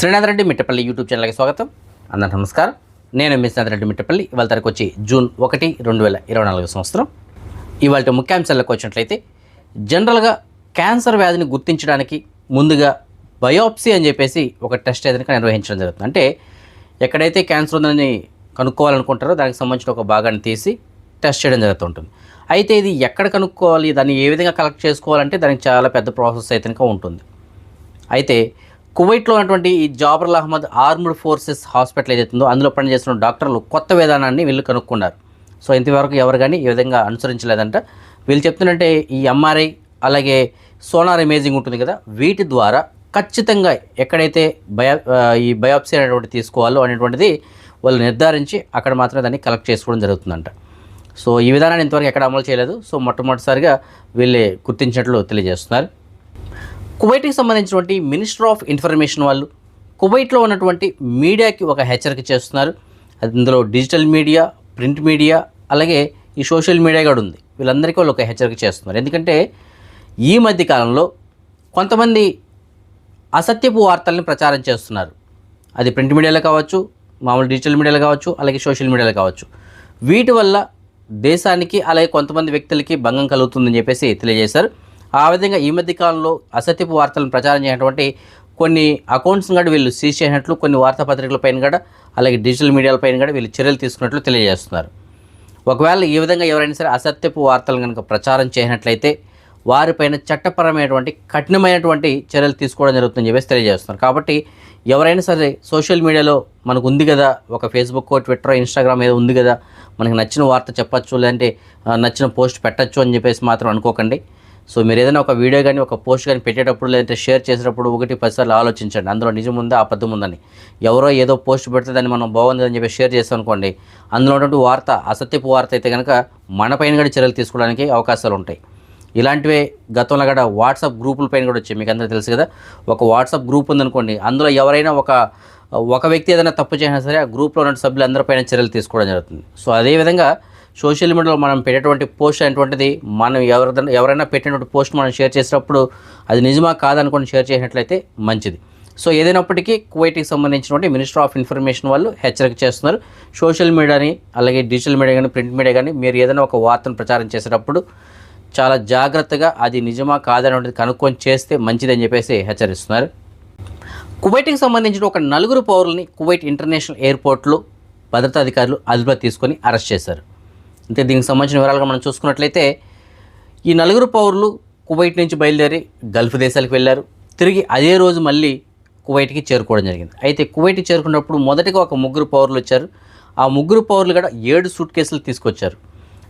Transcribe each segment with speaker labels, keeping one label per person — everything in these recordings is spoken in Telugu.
Speaker 1: శ్రీనాథ్ రెడ్డి మిట్టపల్లి యూట్యూబ్ ఛానల్కి స్వాగతం. అందరూ నమస్కారం. నేను మీ శ్రీనాథ్ రెడ్డి మిట్టపల్లి. ఇవాళ తరకు వచ్చి జూన్ ఒకటి రెండు వేల ఇరవై నాలుగు సంవత్సరం. ఇవాళ ముఖ్యాంశాలకు వచ్చినట్లయితే జనరల్గా క్యాన్సర్ వ్యాధిని గుర్తించడానికి ముందుగా బయోప్సీ అని చెప్పేసి ఒక టెస్ట్ ఏదైనా నిర్వహించడం జరుగుతుంది. అంటే ఎక్కడైతే క్యాన్సర్ ఉందని కనుక్కోవాలనుకుంటారో దానికి సంబంధించిన ఒక భాగాన్ని తీసి టెస్ట్ చేయడం జరుగుతుంటుంది. అయితే ఇది ఎక్కడ కనుక్కోవాలి దాన్ని ఏ విధంగా కలెక్ట్ చేసుకోవాలంటే దానికి చాలా పెద్ద ప్రాసెస్ అయితే ఉంటుంది. అయితే కువైట్లో ఉన్నటువంటి ఈ Jaber Ahmad armed forces hospital ఏదైతుందో అందులో పనిచేస్తున్న డాక్టర్లు కొత్త విధానాన్ని వీళ్ళు కనుక్కున్నారు. సో ఇంతవరకు ఎవరు కానీ ఈ విధంగా అనుసరించలేదంట. వీళ్ళు చెప్తుందంటే ఈ ఎంఆర్ఐ అలాగే సోనార్ ఇమేజింగ్ ఉంటుంది కదా వీటి ద్వారా ఖచ్చితంగా ఎక్కడైతే బయో ఈ బయోప్సీ అనేటువంటి తీసుకోవాలో అనేటువంటిది వాళ్ళు నిర్ధారించి అక్కడ మాత్రమే దాన్ని కలెక్ట్ చేసుకోవడం జరుగుతుందంట. సో ఈ విధానాన్ని ఇంతవరకు ఎక్కడ అమలు చేయలేదు. సో మొట్టమొదటిసారిగా వీళ్ళే గుర్తించినట్లు తెలియజేస్తున్నారు. కువైట్కి సంబంధించినటువంటి మినిస్టర్ ఆఫ్ ఇన్ఫర్మేషన్ వాళ్ళు కువైట్లో ఉన్నటువంటి మీడియాకి ఒక హెచ్చరిక చేస్తున్నారు. అందులో ఇందులో డిజిటల్ మీడియా ప్రింట్ మీడియా అలాగే ఈ సోషల్ మీడియా కూడా ఉంది. వీళ్ళందరికీ వాళ్ళు ఒక హెచ్చరిక చేస్తున్నారు. ఎందుకంటే ఈ మధ్య కాలంలో కొంతమంది అసత్యపు వార్తల్ని ప్రచారం చేస్తున్నారు. అది ప్రింట్ మీడియాలో కావచ్చు మామూలు డిజిటల్ మీడియాలో కావచ్చు అలాగే సోషల్ మీడియాలో కావచ్చు. వీటి వల్ల దేశానికి అలాగే కొంతమంది వ్యక్తులకి భంగం కలుగుతుందని చెప్పేసి తెలియజేశారు. ఆ విధంగా ఈ మధ్య కాలంలో అసత్యపు వార్తలను ప్రచారం చేయనటువంటి కొన్ని అకౌంట్స్ని కూడా వీళ్ళు సీజ్ చేసినట్లు కొన్ని వార్తాపత్రికలపైన కూడా అలాగే డిజిటల్ మీడియాలపైన కూడా వీళ్ళు చర్యలు తీసుకున్నట్లు తెలియజేస్తున్నారు. ఒకవేళ ఈ విధంగా ఎవరైనా సరే అసత్యపు వార్తలు కనుక ప్రచారం చేసినట్లయితే వారిపైన చట్టపరమైనటువంటి కఠినమైనటువంటి చర్యలు తీసుకోవడం జరుగుతుందని చెప్పేసి తెలియజేస్తున్నారు. కాబట్టి ఎవరైనా సరే సోషల్ మీడియాలో మనకు ఉంది కదా ఒక ఫేస్బుక్ ట్విట్టర్ ఇన్స్టాగ్రామ్ ఏదో ఉంది కదా మనకి నచ్చిన వార్త చెప్పచ్చు లేదంటే నచ్చిన పోస్ట్ పెట్టచ్చు అని చెప్పేసి మాత్రం అనుకోకండి. సో మీరు ఏదైనా ఒక వీడియో కానీ ఒక పోస్ట్ కానీ పెట్టేటప్పుడు లేదంటే షేర్ చేసేటప్పుడు ఒకటి పదిసార్లు ఆలోచించండి. అందులో నిజం ఉందా అబద్ధం ఉందని. ఎవరో ఏదో పోస్ట్ పెడితే దాన్ని మనం బాగుంది అని చెప్పి షేర్ చేస్తాం అనుకోండి అందులో ఉన్నటువంటి వార్త అసత్యపు వార్త అయితే కనుక మన పైన కూడా చర్యలు తీసుకోవడానికి అవకాశాలు ఉంటాయి. ఇలాంటివే గతంలో కూడా వాట్సాప్ గ్రూపుల పైన కూడా వచ్చాయి మీకు అందరూ తెలుసు కదా. ఒక వాట్సాప్ గ్రూప్ ఉందనుకోండి అందులో ఎవరైనా ఒక ఒక వ్యక్తి ఏదైనా తప్పు చేసినా సరే ఆ గ్రూప్లో ఉన్న సభ్యులు అందరిపైన చర్యలు తీసుకోవడం జరుగుతుంది. సో అదేవిధంగా సోషల్ మీడియాలో మనం పెట్టేటువంటి పోస్ట్ అనేటువంటిది మనం ఎవరిదైనా ఎవరైనా పెట్టినటువంటి పోస్ట్ మనం షేర్ చేసినప్పుడు అది నిజమా కాదనుకుని షేర్ చేసినట్లయితే మంచిది. సో ఏదైనప్పటికీ కువైట్కి సంబంధించినటువంటి మినిస్టర్ ఆఫ్ ఇన్ఫర్మేషన్ వాళ్ళు హెచ్చరిక చేస్తున్నారు. సోషల్ మీడియాని అలాగే డిజిటల్ మీడియా కానీ ప్రింట్ మీడియా కానీ మీరు ఏదైనా ఒక వార్తను ప్రచారం చేసేటప్పుడు చాలా జాగ్రత్తగా అది నిజమా కాదనేది కనుక్కొని చేస్తే మంచిదని చెప్పేసి హెచ్చరిస్తున్నారు. కువైట్కి సంబంధించిన ఒక నలుగురు పౌరుల్ని కువైట్ ఇంటర్నేషనల్ ఎయిర్పోర్ట్లో భద్రతా అధికారులు అదుపులో తీసుకొని అరెస్ట్ చేశారు. అంటే దీనికి సంబంధించిన వివరాలుగా మనం చూసుకున్నట్లయితే ఈ నలుగురు పౌరులు కువైట్ నుంచి బయలుదేరి గల్ఫ్ దేశాలకు వెళ్ళారు. తిరిగి అదే రోజు మళ్ళీ కువైట్కి చేరుకోవడం జరిగింది. అయితే కువైట్కి చేరుకున్నప్పుడు మొదటిగా ఒక ముగ్గురు పౌరులు వచ్చారు. ఆ ముగ్గురు పౌరులు కూడా ఏడు సూట్ కేసులు తీసుకొచ్చారు.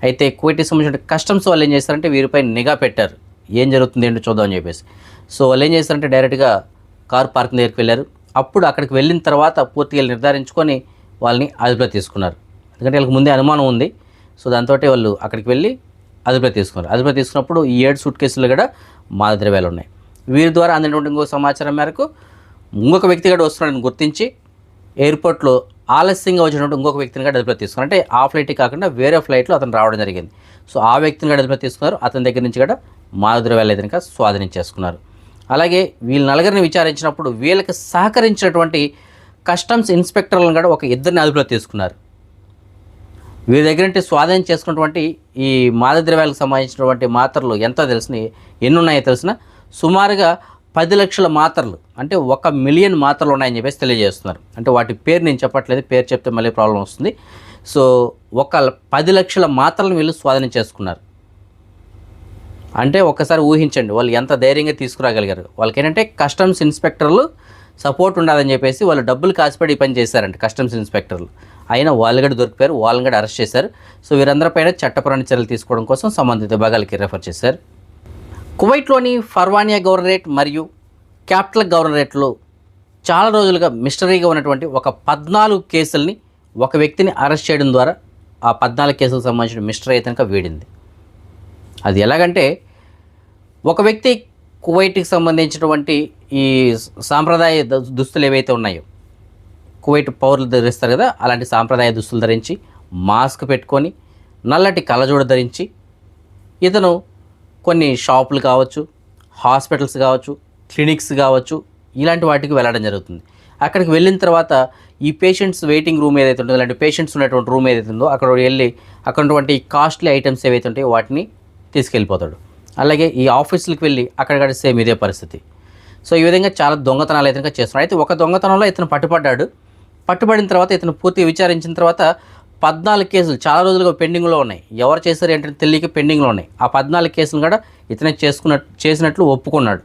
Speaker 1: అయితే కువైట్కి సంబంధించిన కస్టమ్స్ వాళ్ళు ఏం చేస్తారంటే వీరిపై నిఘా పెట్టారు. ఏం జరుగుతుంది ఏంటో చూద్దామని చెప్పేసి. సో వాళ్ళు ఏం చేస్తారంటే డైరెక్ట్గా కార్ పార్కింగ్ దగ్గరికి వెళ్ళారు. అప్పుడు అక్కడికి వెళ్ళిన తర్వాత పూర్తిగా నిర్ధారించుకొని వాళ్ళని అదుపులో తీసుకున్నారు. ఎందుకంటే వీళ్ళకి ముందే అనుమానం ఉంది. సో దాంతో వాళ్ళు అక్కడికి వెళ్ళి అదుపులో తీసుకున్నారు. అదుపులో తీసుకున్నప్పుడు ఈ ఏడు సూట్ కేసులు కూడా మాద ద్రవ్యాలు ఉన్నాయి వీరి ద్వారా అందినటువంటి ఇంకో సమాచారం మేరకు ఇంకొక వ్యక్తి కూడా వస్తున్నాడని గుర్తించి ఎయిర్పోర్ట్లో ఆలస్యంగా వచ్చినటువంటి ఇంకొక వ్యక్తిని కూడా అదుపులో తీసుకున్నారు. అంటే ఆ ఫ్లైట్ కాకుండా వేరే ఫ్లైట్లో అతను రావడం జరిగింది. సో ఆ వ్యక్తిని కూడా అదుపులో తీసుకున్నారు. అతని దగ్గర నుంచి కూడా మాదక ద్రవ్యాలు కనుక స్వాధీనం చేసుకున్నారు. అలాగే వీళ్ళ నలుగురిని విచారించినప్పుడు వీళ్ళకి సహకరించినటువంటి కస్టమ్స్ ఇన్స్పెక్టర్లను కూడా ఒక ఇద్దరిని అదుపులో తీసుకున్నారు. వీరి దగ్గర నుండి స్వాధీనం చేసుకున్నటువంటి ఈ మాదద్రవ్యాలకు సంబంధించినటువంటి మాత్రలు ఎంతో తెలిసిన ఎన్ని ఉన్నాయో తెలిసిన సుమారుగా పది లక్షల మాత్రలు అంటే ఒక మిలియన్ మాత్రలు ఉన్నాయని చెప్పేసి తెలియజేస్తున్నారు. అంటే వాటి పేరు నేను చెప్పట్లేదు పేరు చెప్తే మళ్ళీ ప్రాబ్లం వస్తుంది. సో ఒక పది లక్షల మాత్రలను వీళ్ళు స్వాధీనం చేసుకున్నారు. అంటే ఒక్కసారి ఊహించండి వాళ్ళు ఎంత ధైర్యంగా తీసుకురాగలిగారు. వాళ్ళకి ఏంటంటే కస్టమ్స్ ఇన్స్పెక్టర్లు సపోర్ట్ ఉండాలని చెప్పేసి వాళ్ళు డబ్బులు కాసిపడి పని చేశారంట కస్టమ్స్ ఇన్స్పెక్టర్లు. అయినా వాళ్ళు కూడా దొరికిపోయారు వాళ్ళని కూడా అరెస్ట్ చేశారు. సో వీరందరిపైన చట్టపరమైన చర్యలు తీసుకోవడం కోసం సంబంధిత విభాగాలకి రెఫర్ చేశారు. కువైట్లోని ఫర్వానియా గవర్నరేట్ మరియు క్యాపిటల్ గవర్నరేట్లో చాలా రోజులుగా మిస్టరీగా ఉన్నటువంటి ఒక పద్నాలుగు కేసుల్ని ఒక వ్యక్తిని అరెస్ట్ చేయడం ద్వారా ఆ పద్నాలుగు కేసులకు సంబంధించిన మిస్టరీ అయితే వీడింది. అది ఎలాగంటే ఒక వ్యక్తి కువైట్కి సంబంధించినటువంటి ఈ సాంప్రదాయ దు- దుస్తులు ఏవైతే ఉన్నాయో కువైట్ పౌరులు ధరిస్తారు కదా అలాంటి సాంప్రదాయ దుస్తులు ధరించి మాస్క్ పెట్టుకొని నల్లటి కళ్ళజోడు ధరించి ఇతను కొన్ని షాపులు కావచ్చు హాస్పిటల్స్ కావచ్చు క్లినిక్స్ కావచ్చు ఇలాంటి వాటికి వెళ్ళడం జరుగుతుంది. అక్కడికి వెళ్ళిన తర్వాత ఈ పేషెంట్స్ వెయిటింగ్ రూమ్ ఏదైతే ఉంటుందో అలాంటి పేషెంట్స్ ఉన్నటువంటి రూమ్ ఏదైతే ఉందో అక్కడ వెళ్ళి అక్కడ ఉన్నటువంటి కాస్ట్లీ ఐటమ్స్ ఏవైతే ఉంటాయో వాటిని తీసుకెళ్ళిపోతాడు. అలాగే ఈ ఆఫీసులకు వెళ్ళి అక్కడ సేమ్ ఇదే పరిస్థితి. సో ఈ విధంగా చాలా దొంగతనాలు అయితే చేస్తున్నాడు అయితే ఒక దొంగతనంలో ఇతను పట్టుపడ్డాడు పట్టుబడిన తర్వాత ఇతను పూర్తి విచారించిన తర్వాత పద్నాలుగు కేసులు చాలా రోజులుగా పెండింగ్లో ఉన్నాయి. ఎవరు చేశారు ఏంటంటే తెలియక పెండింగ్లో ఉన్నాయి. ఆ పద్నాలుగు కేసులు కూడా ఇతనే చేసుకున్న చేసినట్లు ఒప్పుకున్నాడు.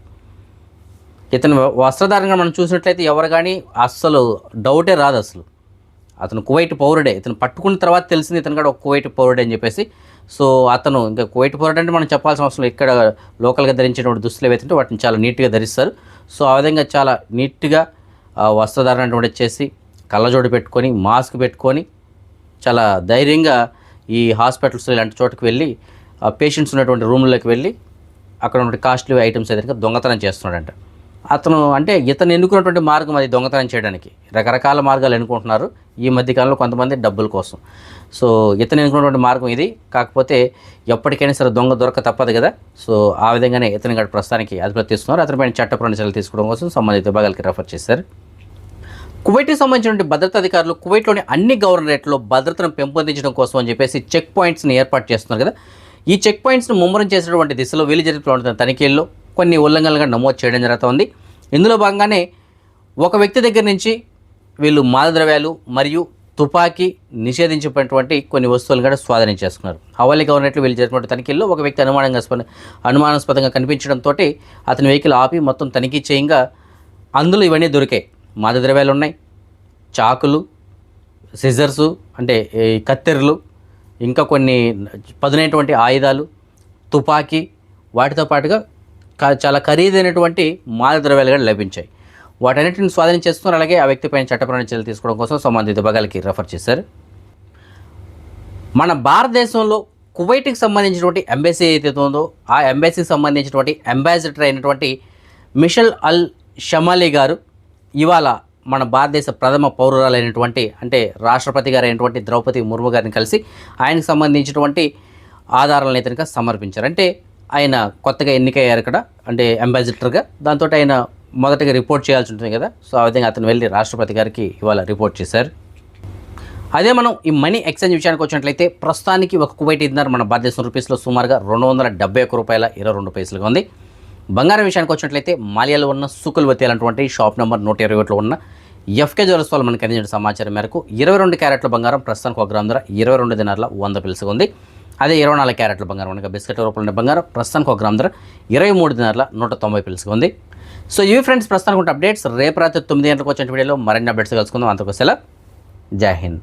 Speaker 1: ఇతను వస్త్రధారణగా మనం చూసినట్లయితే ఎవరు కానీ అస్సలు డౌటే రాదు అసలు. అతను కువైట్ పౌరుడే. ఇతను పట్టుకున్న తర్వాత తెలిసింది ఇతను కూడా ఒక కువైట్ పౌరుడే అని చెప్పేసి సో అతను ఇంకా కువైట్ పౌరుడు అంటే మనం చెప్పాల్సిన అవసరం ఇక్కడ లోకల్గా ధరించినటువంటి దుస్తులు ఏవైతే వాటిని చాలా నీట్గా ధరిస్తారు. సో ఆ విధంగా చాలా నీట్గా వస్త్రధారణ అటువంటి చేసి కళ్ళజోడు పెట్టుకొని మాస్క్ పెట్టుకొని చాలా ధైర్యంగా ఈ హాస్పిటల్స్ ఇలాంటి చోటుకు వెళ్ళి పేషెంట్స్ ఉన్నటువంటి రూమ్లోకి వెళ్ళి అక్కడ ఉన్న కాస్ట్లీ ఐటమ్స్ ఏదైనా దొంగతనం చేస్తున్నాడంట. అతను అంటే ఇతను ఎన్నుకున్నటువంటి మార్గం అది దొంగతనం చేయడానికి. రకరకాల మార్గాలు ఎన్నుకుంటున్నారు. ఈ మధ్యకాలంలో కొంతమంది డబ్బుల కోసం. సో ఇతను ఎన్నుకున్నటువంటి మార్గం ఇది. కాకపోతే ఎప్పటికైనా సరే దొంగ దొరక తప్పదు కదా. సో ఆ విధంగానే ఇతను గడ ప్రస్తుతానికి అదుపులో తీసుకున్నారు. అతనిపైన చట్టపరమైన చర్యలు తీసుకోవడం కోసం సంబంధిత విభాగాలకి రెఫర్ చేశారు. కువైట్కి సంబంధించినటువంటి భద్రతా అధికారులు కువైట్లోని అన్ని గవర్నరేట్లో భద్రతను పెంపొందించడం కోసం అని చెప్పేసి చెక్ పాయింట్స్ని ఏర్పాటు చేస్తున్నారు కదా. ఈ చెక్ పాయింట్స్ను ముమ్మరం చేసినటువంటి దిశలో వీలు జరుగుతున్న తనిఖీల్లో కొన్ని ఉల్లంఘనలుగా నమోదు చేయడం జరుగుతోంది. ఇందులో భాగంగానే ఒక వ్యక్తి దగ్గర నుంచి వీళ్ళు మాదద్రవ్యాలు మరియు తుపాకీ నిషేధించినటువంటి కొన్ని వస్తువులు కూడా స్వాధీనం చేసుకున్నారు. హవాలీ ఉన్నట్లు వీళ్ళు చేసినటువంటి తనిఖీల్లో ఒక వ్యక్తి అనుమానంగా అనుమానాస్పదంగా కనిపించడంతో అతని వెహికల్ ఆపి మొత్తం తనిఖీ చేయంగా అందులో ఇవన్నీ దొరికాయి. మాదద్రవ్యాలు ఉన్నాయి చాకులు సిజర్సు అంటే ఈ కత్తెరలు ఇంకా కొన్ని పదునైనటువంటి ఆయుధాలు తుపాకీ వాటితో పాటుగా చాలా ఖరీదైనటువంటి మాదద్రవ్యాలు కూడా లభించాయి. వాటన్నిటిని స్వాధీనం చేస్తున్నారు అలాగే ఆ వ్యక్తిపైన చట్టపరమైన చర్యలు తీసుకోవడం కోసం సంబంధిత విభాగాలకి రెఫర్ చేశారు. మన భారతదేశంలో కువైట్కి సంబంధించినటువంటి ఎంబసీ ఏదైతే ఉందో ఆ ఎంబసీకి సంబంధించినటువంటి అంబాసిడర్ అయినటువంటి మిషల్ అల్ షమాలి గారు ఇవాళ మన భారతదేశ ప్రథమ పౌరురాలైనటువంటి అంటే రాష్ట్రపతి గారు అయినటువంటి ద్రౌపది ముర్ము గారిని కలిసి ఆయనకు సంబంధించినటువంటి ఆధారాలను ఇతనిగా సమర్పించారు. అంటే ఆయన కొత్తగా ఎన్నికయ్యారు ఇక్కడ అంటే అంబాసిడర్గా. దాంతో ఆయన మొదటగా రిపోర్ట్ చేయాల్సి ఉంటుంది కదా సో ఆ విధంగా అతను వెళ్ళి రాష్ట్రపతి గారికి ఇవాళ రిపోర్ట్ చేశారు. అదే మనం ఈ మనీ ఎక్స్చేంజ్ విషయానికి వచ్చినట్లయితే ప్రస్తుతానికి ఒక కువైట్ ఇద్దరు మన భారతదేశం రూపీస్లో సుమారుగా రెండు వందల డెబ్బై ఒక్క రూపాయల ఇరవై రెండు పైసలుగా ఉంది. బంగారం విషయానికి వచ్చినట్లయితే మాలియాలో ఉన్న సుకుల్వతి అనేటువంటి షాప్ నెంబర్ నూట ఇరవై ఒకటిలో ఉన్న ఎఫ్కే జ్యువెల్స్ వాళ్ళు మనకి అందించిన సమాచారం మేరకు ఇరవై రెండు క్యారెట్ల బంగారం ప్రస్తుతానికి ఒక గ్రామ్ ధర ఇరవై రెండు దినార్ల వంద పిలుసుకుంది ఉంది. అదే ఇరవై నాలుగు క్యారెట్ల బంగారం అనగా బిస్కెట్ రూపంలో బంగారం. ప్రస్తుతానికి ఒక గ్రామ్ ధర ఇరవై మూడు దినార్ల నూట తొంభై పిలుసుగా ఉంది. సో ఇవి ఫ్రెండ్స్ ప్రస్తుతానికి ఉంటే అప్డేట్స్. రేపు రాత్రి తొమ్మిది గంటలకు వచ్చిన వీడియోలో మరిన్ని అప్డేట్స్ కలుసుకుందాం. అంతకు జై హింద్.